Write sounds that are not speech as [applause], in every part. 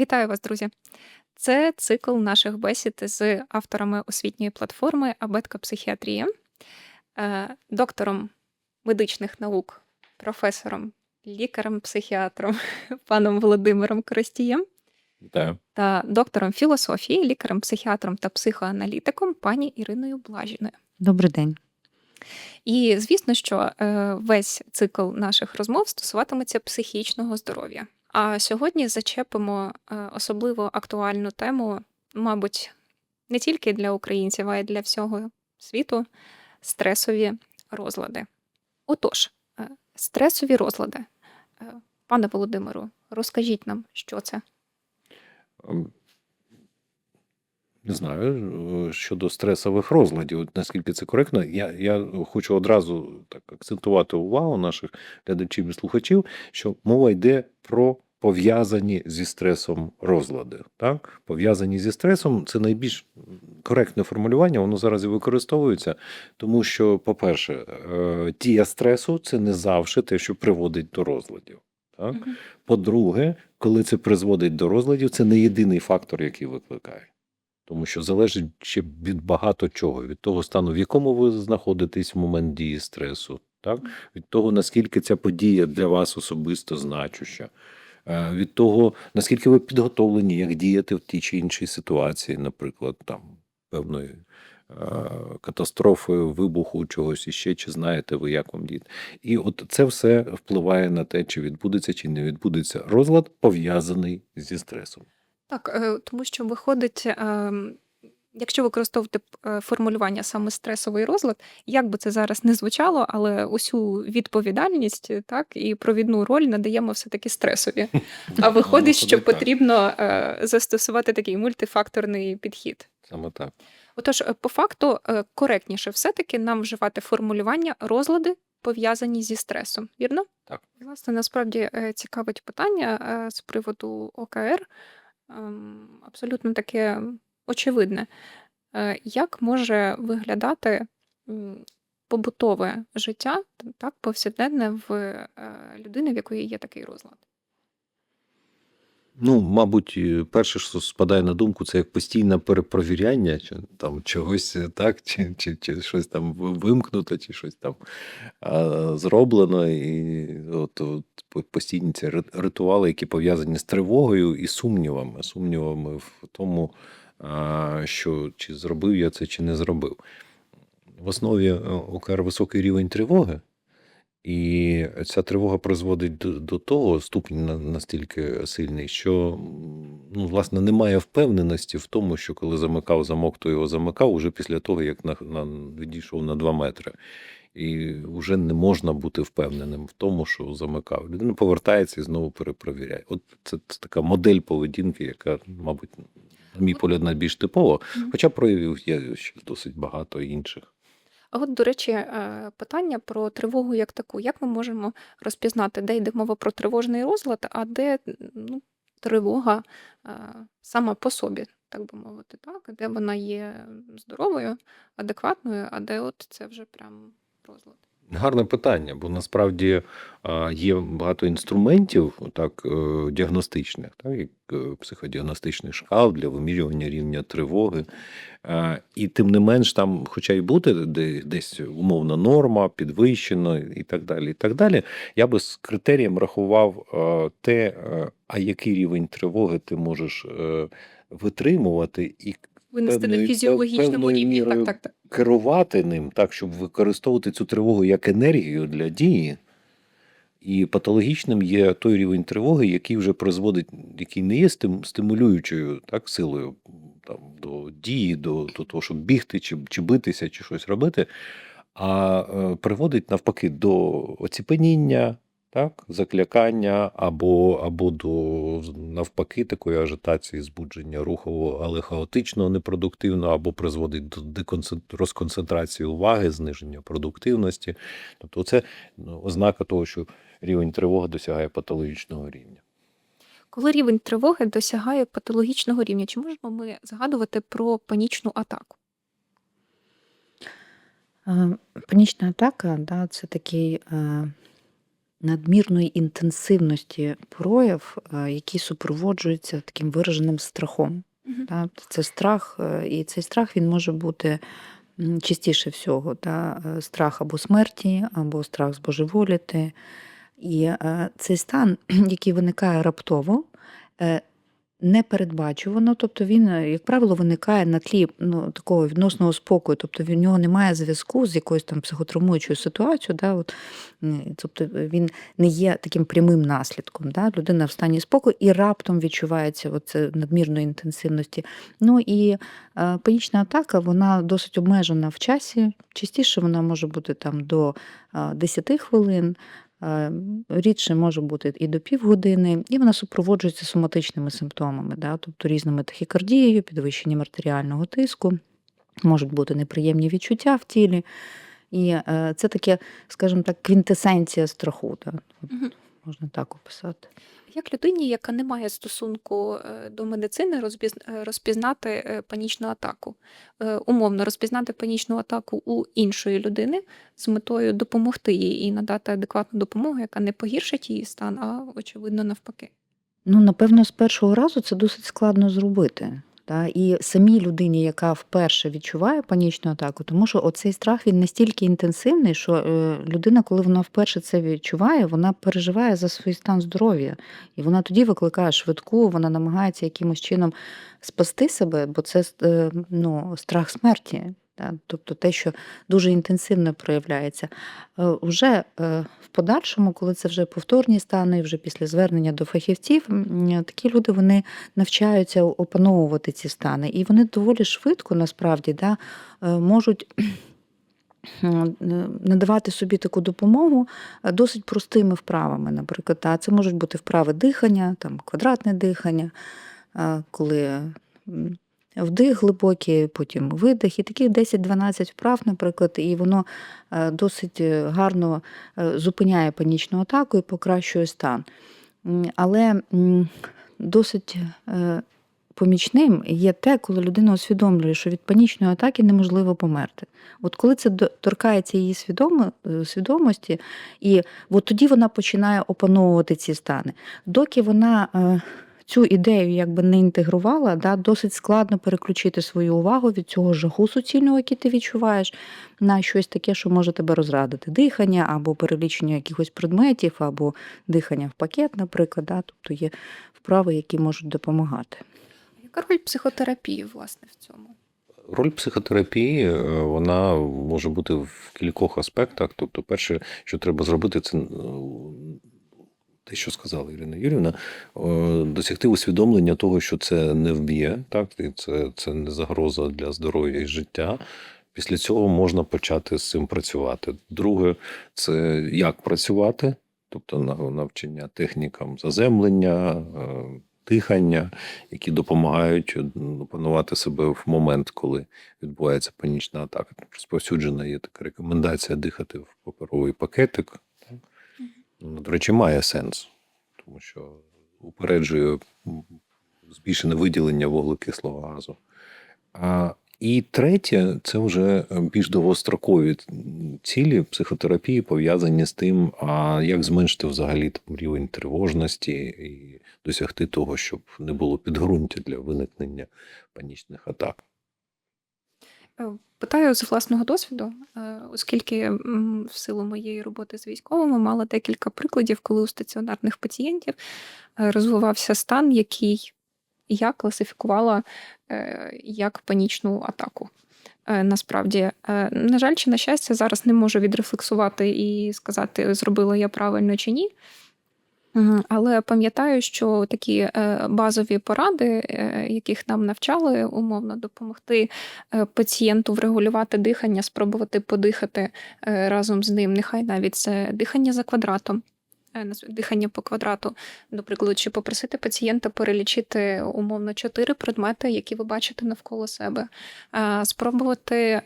Вітаю вас, друзі! Це цикл наших бесід з авторами освітньої платформи Абетка Психіатрія, е, доктором медичних наук, професором, лікарем-психіатром [laughs] паном Володимиром Коростієм Вітаю. та доктором філософії, лікарем, психіатром та психоаналітиком пані Іриною Блажіною. Добрий день. І звісно, що е, весь цикл наших розмов стосуватиметься психічного здоров'я. А сьогодні зачепимо е, особливо актуальну тему, мабуть, не тільки для українців, а й для всього світу стресові розлади. Отож, е, стресові розлади. Е, Пане Володимиру, розкажіть нам, що це. Не знаю е, щодо стресових розладів, наскільки це коректно. Я, я хочу одразу так акцентувати увагу наших глядачів і слухачів, що мова йде про пов'язані зі стресом розлади. Так? Пов'язані зі стресом це найбільш коректне формулювання, воно зараз і використовується, тому що, по-перше, е, дія стресу це не завжди те, що приводить до розладів. Так? По-друге, коли це призводить до розладів, це не єдиний фактор, який викликає. Тому що залежить ще від багато чого, від того стану, в якому ви знаходитесь в момент дії стресу, так? від того, наскільки ця подія для вас особисто значуща, е, від того, наскільки ви підготовлені, як діяти в тій чи іншій ситуації, наприклад, там певної е, катастрофи, вибуху чогось іще, чи знаєте ви, як вам діяти. І от це все впливає на те, чи відбудеться, чи не відбудеться розлад, пов'язаний зі стресом. Так, е, тому що виходить, ем, якщо використовувати е, формулювання саме стресовий розлад, як би це зараз не звучало, але усю відповідальність е, так і провідну роль надаємо все-таки стресові. [laughs] А виходить, що потрібно е, застосувати такий мультифакторний підхід. Саме так. Отож, е, по факту е, коректніше все-таки нам вживати формулювання розлади пов'язані зі стресом. Вірно? Так. Власне, насправді е, цікавить питання е, з приводу ОКР. Ем, Абсолютно таке очевидне. Е, Як може виглядати побутове життя, так, повсякденне в е, людини, в якої є такий розлад? Ну, мабуть, перше, що спадає на думку, це як постійне перепровіряння, чи там чогось е, так, чи, чи, чи щось там вимкнуто, чи щось там а, зроблено. І от, от постійні ці ритуали, які пов'язані з тривогою і сумнівами, сумнівами в тому, а, що чи зробив я це, чи не зробив. В основі е, ОКР високий рівень тривоги. І ця тривога призводить до, до того ступінь на- настільки сильний, що ну, власне немає впевненості в тому, що коли замикав замок, то його замикав уже після того, як на, на, відійшов на 2 метри. І вже не можна бути впевненим в тому, що замикав. Людина повертається і знову перепровіряє. От це, це така модель поведінки, яка, мабуть, на мій погляд, найбільш типова. Хоча проявів є ще досить багато інших. А от, до речі, е, питання про тривогу як таку. Як ми можемо розпізнати, де йде мова про тривожний розлад, а де ну, тривога е, сама по собі, так би мовити, так? Де вона є здоровою, адекватною, а де от це вже прям розлад. Гарне питання, бо насправді є багато інструментів так, е, діагностичних, так, як е, психодіагностичних шкал для вимірювання рівня тривоги. І тим не менш, там, хоча й буде десь умовна норма, підвищено і так далі. і так далі, Я би з критерієм рахував е, те, е, а який рівень тривоги ти можеш е, витримувати і Винести на фізіологічному рівні. Так, так, так. керувати ним так, щоб використовувати цю тривогу як енергію для дії. І патологічним є той рівень тривоги, який вже призводить, який не є стим- стимулюючою так, силою там, до дії, до, до того, щоб бігти, чи, чи битися, чи щось робити, а е, приводить навпаки до оціпеніння, так, заклякання або, або до навпаки такої ажитації, збудження рухового, але хаотичного, непродуктивного, або призводить до розконцентрації уваги, зниження продуктивності. Тобто, це ну, ознака того, що рівень тривоги досягає патологічного рівня. Коли рівень тривоги досягає патологічного рівня, чи можемо ми згадувати про панічну атаку? Е, Панічна атака, да, це такий е, надмірної інтенсивності прояв, який які супроводжуються таким вираженим страхом. Та? Це страх, е, і цей страх він може бути частіше всього. Та? е, Страх або смерті, або страх збожеволіти. І е, цей стан, [clears throat] який виникає раптово, е, непередбачувано, тобто він, е, як правило, виникає на тлі ну, такого відносного спокою, тобто в нього немає зв'язку з якоюсь там психотравмуючою ситуацією. Да, от, тобто він не є таким прямим наслідком. Да, людина в стані спокою і раптом відчувається оце надмірної інтенсивності. Ну і е, панічна атака, вона досить обмежена в часі. Частіше вона може бути там до е, 10 хвилин. Е, Рідше може бути і до півгодини, і вона супроводжується соматичними симптомами, да, тобто різними тахікардією, підвищенням артеріального тиску, можуть бути неприємні відчуття в тілі. І е, це таке, скажімо так, квінтесенція страху. Да. Можна так описати. Як людині, яка не має стосунку е, до медицини, е, розпізнати е, панічну атаку? Умовно розпізнати панічну атаку у іншої людини з метою допомогти їй і надати адекватну допомогу, яка не погіршить її стан, а очевидно навпаки. Ну, напевно, з першого разу це досить складно зробити. Та? І самій людині, яка вперше відчуває панічну атаку, тому що оцей страх він настільки інтенсивний, що е, людина, коли вона вперше це відчуває, вона переживає за свій стан здоров'я. І вона тоді викликає швидку, вона намагається якимось чином спасти себе, бо це е, ну, страх смерті. Тобто те, що дуже інтенсивно проявляється. Е, Уже е, в подальшому, коли це вже повторні стани, вже після звернення до фахівців, такі люди вони навчаються опановувати ці стани, і вони доволі швидко насправді да, е, можуть. [clears throat] Надавати собі таку допомогу досить простими вправами. Наприклад, та, це можуть бути вправи дихання, там, квадратне дихання, коли вдих глибокий, потім видих, і таких 10-12 вправ, наприклад, і воно е, досить е, гарно е, зупиняє панічну атаку і покращує стан. Але досить помічним є те, коли людина усвідомлює, що від панічної атаки неможливо померти. От коли це торкається її свідомо, свідомості, і от тоді вона починає опановувати ці стани. Доки вона цю ідею якби не інтегрувала, да, досить складно переключити свою увагу від цього жаху суцільного, який ти відчуваєш, на щось таке, що може тебе розрадити. Дихання або перелічення якихось предметів, або дихання в пакет, наприклад. Да, тобто є вправи, які можуть допомагати. Яка роль психотерапії, власне, в цьому? Роль психотерапії е, вона може бути в кількох аспектах. Тобто, перше, що треба зробити, це е, те, що сказала Ірина Юрівна, досягти усвідомлення того, що це не вб'є, так і це, це не загроза для здоров'я і життя. Після цього можна почати з цим працювати. Друге, це як працювати, тобто на- навчання технікам заземлення, е, дихання, які допомагають е, опанувати себе в момент, коли відбувається панічна атака. Розповсюджена є така рекомендація дихати в паперовий пакетик. Ну, До речі, має сенс, тому що упереджує збільшене виділення вуглекислого газу. А, і третє, це вже більш довгострокові цілі психотерапії пов'язані з тим, а як зменшити взагалі рівень тривожності і досягти того, щоб не було підґрунтя для виникнення панічних атак. Е, Питаю з власного досвіду, е, оскільки в силу моєї роботи з військовими мала декілька прикладів, коли у стаціонарних пацієнтів е, розвивався стан, який я класифікувала як панічну атаку. Насправді, на жаль, чи на щастя, зараз не можу відрефлексувати і сказати, зробила я правильно чи ні. Але пам'ятаю, що такі е, базові поради, е, яких нам навчали, умовно допомогти е, пацієнту врегулювати дихання, спробувати подихати разом з ним. Нехай навіть це дихання за квадратом, дихання по квадрату, до прикладу, чи попросити пацієнта перелічити умовно чотири предмети, які ви бачите навколо себе, спробувати.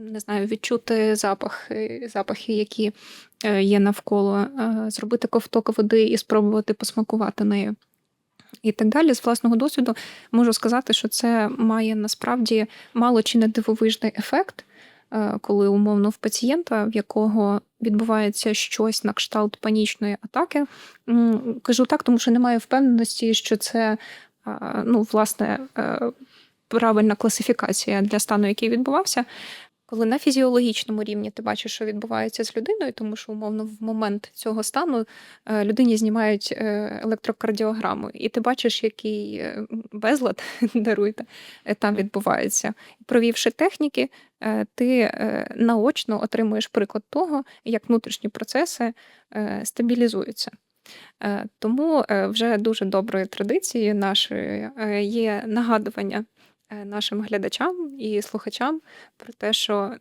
Не знаю, відчути запах, запахи, які е, є навколо, е, зробити ковток води і спробувати посмакувати нею. І так далі, з власного досвіду можу сказати, що це має насправді мало чи не дивовижний ефект, е, коли умовно в пацієнта, в якого відбувається щось на кшталт панічної атаки. Кажу так, тому що немає впевненості, що це ну, власне правильна класифікація для стану, який відбувався. Коли на фізіологічному рівні ти бачиш, що відбувається з людиною, тому що умовно в момент цього стану е, людині знімають е, електрокардіограму, і ти бачиш, який е, безлад [laughs] даруйте там відбувається. Провівши техніки, ти наочно отримуєш приклад того, як внутрішні процеси стабілізуються. Тому вже дуже доброю традицією нашою е, є нагадування нашим глядачам і слухачам про те, що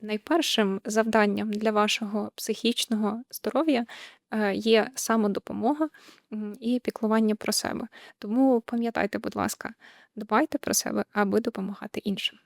найпершим завданням для вашого психічного здоров'я е, є самодопомога і піклування про себе. Тому пам'ятайте, будь ласка, дбайте про себе, аби допомагати іншим.